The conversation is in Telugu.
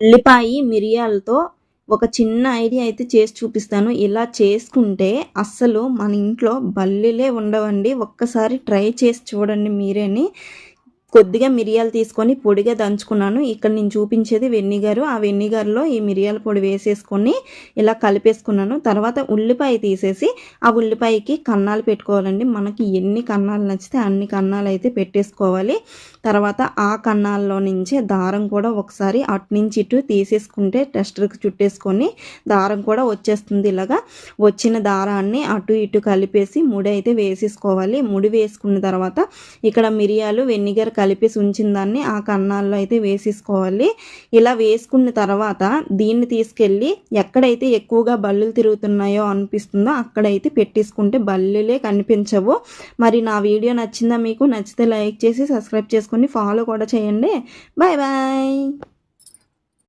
ఉల్లిపాయి మిరియాలతో ఒక చిన్న ఐడియా అయితే చేసి చూపిస్తాను. ఇలా చేసుకుంటే అస్సలు మన ఇంట్లో బల్లిలే ఉండవండి. ఒక్కసారి ట్రై చేసి చూడండి మీరేని. కొద్దిగా మిరియాలు తీసుకొని పొడిగా దంచుకున్నాను. ఇక్కడ నేను చూపించేది వెన్నిగారు ఆ వెన్నిగారులో ఈ మిరియాల పొడి వేసేసుకొని ఇలా కలిపేసుకున్నాను. తర్వాత ఉల్లిపాయ తీసేసి ఆ ఉల్లిపాయకి కన్నాలు పెట్టుకోవాలండి. మనకి ఎన్ని కన్నాలు నచ్చితే అన్ని కన్నాలు అయితే పెట్టేసుకోవాలి. తర్వాత ఆ కన్నాల్లో నుంచి దారం కూడా ఒకసారి అటు నుంచి ఇటు తీసేసుకుంటే టెస్టర్కి చుట్టేసుకొని దారం కూడా వచ్చేస్తుంది ఇలాగా. వచ్చిన దారాన్ని అటు ఇటు కలిపేసి ముడి అయితే వేసేసుకోవాలి. ముడి వేసుకున్న తర్వాత ఇక్కడ మిరియాలు వెనిగర్ కలిపేసి ఉంచిన దాన్ని ఆ కన్నాల్లో అయితే వేసేసుకోవాలి. ఇలా వేసుకున్న తర్వాత దీన్ని తీసుకెళ్ళి ఎక్కడైతే ఎక్కువగా బల్లులు తిరుగుతున్నాయో అనిపిస్తుందో అక్కడైతే పెట్టేసుకుంటే బల్లులే కనిపించవు. మరి నా వీడియో నచ్చిందా మీకు? నచ్చితే లైక్ చేసి సబ్స్క్రైబ్ చేసుకొని ఫాలో కూడా చేయండి. Bye bye.